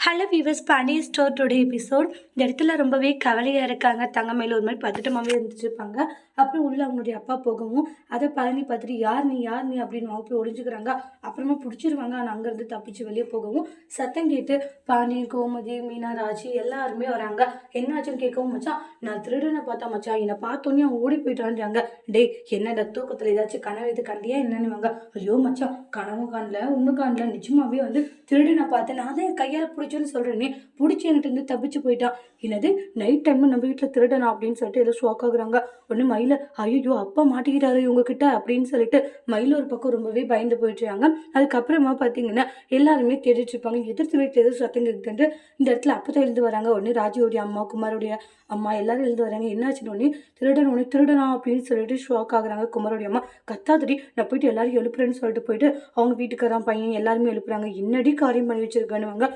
Hello viewers Pandiya store today episode இந்த இடத்துல ரொம்பவே கவலையாக இருக்காங்க. தங்கமையில் ஒரு மாதிரி பதட்டமாகவே இருந்துச்சுருப்பாங்க அப்புறம் உள்ள அவங்களுடைய அப்பா போகவும் அதை பழனி பார்த்துட்டு யார் நீ யார் நீ? அப்படின்னு அவங்க போய் ஒழிஞ்சுக்கிறாங்க அப்புறமா பிடிச்சிருவாங்க. ஆனால் அங்கேருந்து தப்பிச்சு வெளியே போகவும் சத்தம் கேட்டு பாண்டியன் கோமதி மீனா ராஜி எல்லாருமே வராங்க. என்னாச்சுன்னு கேட்கவும் மச்சான் நான் திருடனை பார்த்தா மச்சான் என்னை பார்த்தோன்னே அவங்க ஓடி போயிட்டான்றாங்க. டேய் என்னடா தூக்கத்தில் ஏதாச்சும் கனவு இது கண்டியா என்னன்னு ஐயோ மச்சான் கனவும் காணல ஒன்று காணல நிஜமாவே வந்து திருடனை பார்த்தேன் நான் தான் என் கையால் பிடிச்சேன்னு சொல்கிறேனே பிடிச்சி என்கிட்ட இருந்து தப்பிச்சு போயிட்டான் என்னது நைட் டைம் நம்ம வீட்டில் திருடனா அப்படின்னு சொல்லிட்டு ஏதோ ஷாக் ஆகுறாங்க. ஒன்று மயில ஐயோ அப்பா மாட்டிக்கிட்டாரு இவங்க கிட்ட அப்படின்னு சொல்லிட்டு மயில் ஒரு பக்கம் ரொம்பவே பயந்து போயிட்டுருக்காங்க அதுக்கப்புறமா பார்த்தீங்கன்னா எல்லாருமே தேடிட்டு இருப்பாங்க. எதிர்த்து வீட்டில் எதுவும் சத்தம் கேட்டுட்டு இந்த இடத்துல அப்பதான் எழுந்து வராங்க. உடனே ராஜியோடைய அம்மா குமாரோடைய அம்மா எல்லாரும் எழுந்து வராங்க. என்னாச்சுன்னு உடனே திருடன் உடனே திருடனா அப்படின்னு சொல்லிட்டு ஷாக் ஆகுறாங்க குமாரோடைய அம்மா. கத்தாதடி நான் போயிட்டு எல்லாரும் எழுப்புறேன்னு சொல்லிட்டு போயிட்டு அவங்க வீட்டுக்காரன் பையன் எல்லாருமே எழுப்புறாங்க. என்னடி காரியம் பண்ணி வச்சிருக்கானுவாங்க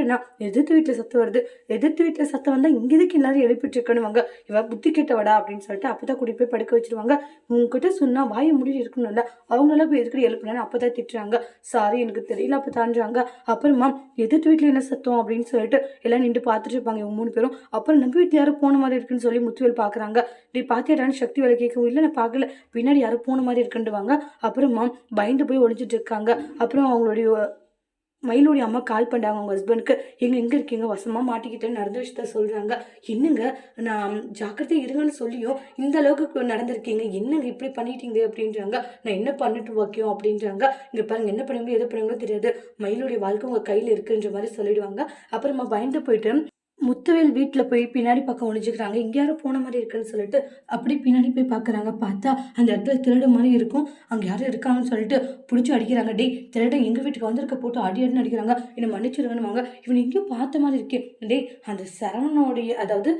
திருடுனா எதிர்த்து வீட்டில் சத்தம் வருது. எதிர்த்து வீட்டில் சத்தம் வந்தால் இங்கே இதுக்கு எல்லாரும் எழுப்பிட்டு இருக்கணுவாங்க இவ புத்தி கெட்டவடா அப்படின்னு சொல்லிட்டு அப்போ தான் கூட்டி போய் படுக்க வச்சிருவாங்க. உங்ககிட்ட சொன்னால் வாயை மூடிட்டு இருக்கணும்ல. அவங்களாம் போய் எதுக்கு எழுப்புனான்னு அப்போ தான் திட்டுறாங்க. சாரி எனக்கு தெரியல அப்போ தாண்டுறாங்க அப்புறமா எதிர்த்து வீட்டில் என்ன சத்தம்? அப்படின்னு சொல்லிட்டு எல்லாம் நின்று பார்த்துட்டு இருப்பாங்க இவங்க மூணு பேரும். அப்புறம் நம்ம வீட்டில் யாரும் போன மாதிரி இருக்குன்னு சொல்லி முத்துவேல் பார்க்குறாங்க நீ பார்த்தியாடான்னு சக்தி வேலை கேட்கவும் இல்லை நான் பார்க்கல பின்னாடி யாரும் போன மாதிரி இருக்குன்னுவாங்க அப்புறமா பயந்து போய் ஒழிஞ்சிட்டு இருக்காங்க. அப்புறம் அவங்களுடைய மயிலுடைய அம்மா கால் பண்ணாங்க அவங்க ஹஸ்பண்டுக்கு எங்கே எங்கே இருக்கீங்க? வசமாக மாட்டிக்கிட்டேன்னு நடந்த விஷயத்த சொல்கிறாங்க என்னங்க? நான் ஜாக்கிரதை இருங்கன்னு சொல்லியும் இந்த அளவுக்கு நடந்திருக்கீங்க. என்னங்க இப்படி பண்ணிட்டீங்க அப்படின்றாங்க. நான் என்ன பண்ணிட்டு வைக்கோம் அப்படின்றாங்க. இங்கே பாருங்கள் என்ன பண்ணுவீங்களோ எது பண்ணுவீங்களோ தெரியாது. மயிலுடைய வாழ்க்கை உங்கள் கையில் இருக்குன்ற மாதிரி சொல்லிடுவாங்க. அப்புறமா பயந்து போயிட்டு முத்துவேல் வீட்டில் போய் பின்னாடி பக்கம் ஒழிஞ்சுக்கிறாங்க இங்கே யாரும் போன மாதிரி இருக்குன்னு சொல்லிட்டு அப்படி பின்னாடி போய் பார்க்குறாங்க. பார்த்தா அந்த இடத்துல திருடு மாதிரி இருக்கும். அங்கே யாரும் இருக்காங்கன்னு சொல்லிட்டு பிடிச்சி அடிக்கிறாங்க. டேய் திருடன் எங்கள் வீட்டுக்கு வந்திருக்க போட்டு அடி அடின்னு அடிக்கிறாங்க. என்னை மன்னிச்சிருங்கன்னு இவன் எங்கேயும் பார்த்த மாதிரி இருக்கே. டேய் அந்த சரவணனுடைய அதாவது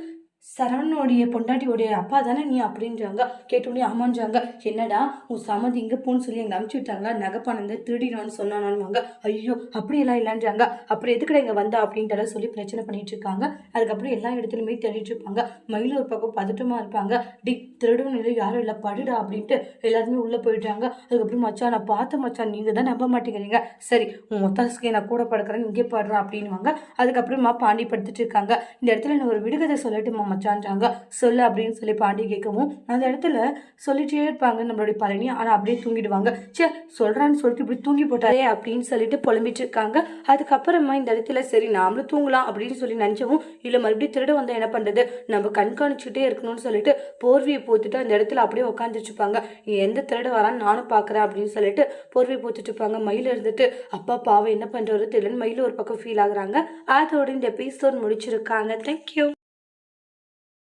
சரவணனுடைய பொண்டாட்டியோடைய அப்பா தானே நீ அப்படின்றாங்க. கேட்டோடனே ஆமான்றாங்க என்னடா உன் சமதி இங்கே போன்னு சொல்லி எங்களை அமுச்சு விட்டாங்க நகைப்பானந்த திருடினான்னு சொன்னானுவாங்க ஐயோ அப்படியெல்லாம் இல்லைன்றாங்க. அப்புறம் எதுக்கட இங்கே வந்தா அப்படின்ட்டு சொல்லி பிரச்சனை பண்ணிட்டு இருக்காங்க. அதுக்கப்புறம் எல்லா இடத்துலையுமே தேடிட்டு இருப்பாங்க. மயிலூர் பக்கம் பதட்டமாக இருப்பாங்க. டி திருடும் இல்லை யாரும் இல்லை படுடா அப்படின்ட்டு எல்லாருமே உள்ளே போயிட்டாங்க அதுக்கப்புறம் மச்சான் நான் பார்த்த மச்சான் நீங்கள் தான் நம்ப மாட்டேங்கிறீங்க. சரி உன் ஒத்தாசுக்கு நான் கூட படுக்கிறேன் இங்கே பாடுறேன் அப்படின்வாங்க அதுக்கப்புறமா பாண்டி படுத்துட்டு இருக்காங்க. இந்த இடத்துல நான் ஒரு விடுகதை சொல்லட்டுமா மச்சான்றாங்க சொல்லு அப்படின்னு சொல்லி பாண்டி கேட்கவும் அந்த இடத்துல சொல்லிட்டே இருப்பாங்க நம்மளுடைய பழனி. ஆனால் அப்படியே தூங்கிடுவாங்க. சே சொல்கிறான்னு சொல்லிட்டு இப்படி தூங்கி போட்டாரே அப்படின்னு சொல்லிட்டு புலம்பிட்டு இருக்காங்க. அதுக்கப்புறமா இந்த இடத்துல சரி நாமளும் தூங்கலாம் அப்படின்னு சொல்லி நினச்சவும் இல்லை மறுபடியும் திருட வந்தால் என்ன பண்ணுறது நம்ம கண்காணிச்சுட்டே இருக்கணும்னு சொல்லிட்டு போர்வியை போத்துட்டு அந்த இடத்துல அப்படியே உட்காந்துருச்சுப்பாங்க எந்த திருட வரான்னு நானும் பார்க்குறேன் அப்படின்னு சொல்லிட்டு போர்வியை போத்துட்டு இருப்பாங்க. மயில் இருந்துட்டு அப்பா பாவம் என்ன பண்ணுறது தெரியலன்னு மயில் ஒரு பக்கம் ஃபீல் ஆகுறாங்க. அதோட இந்த எபிசோட் முடிச்சிருக்காங்க. தேங்க்யூ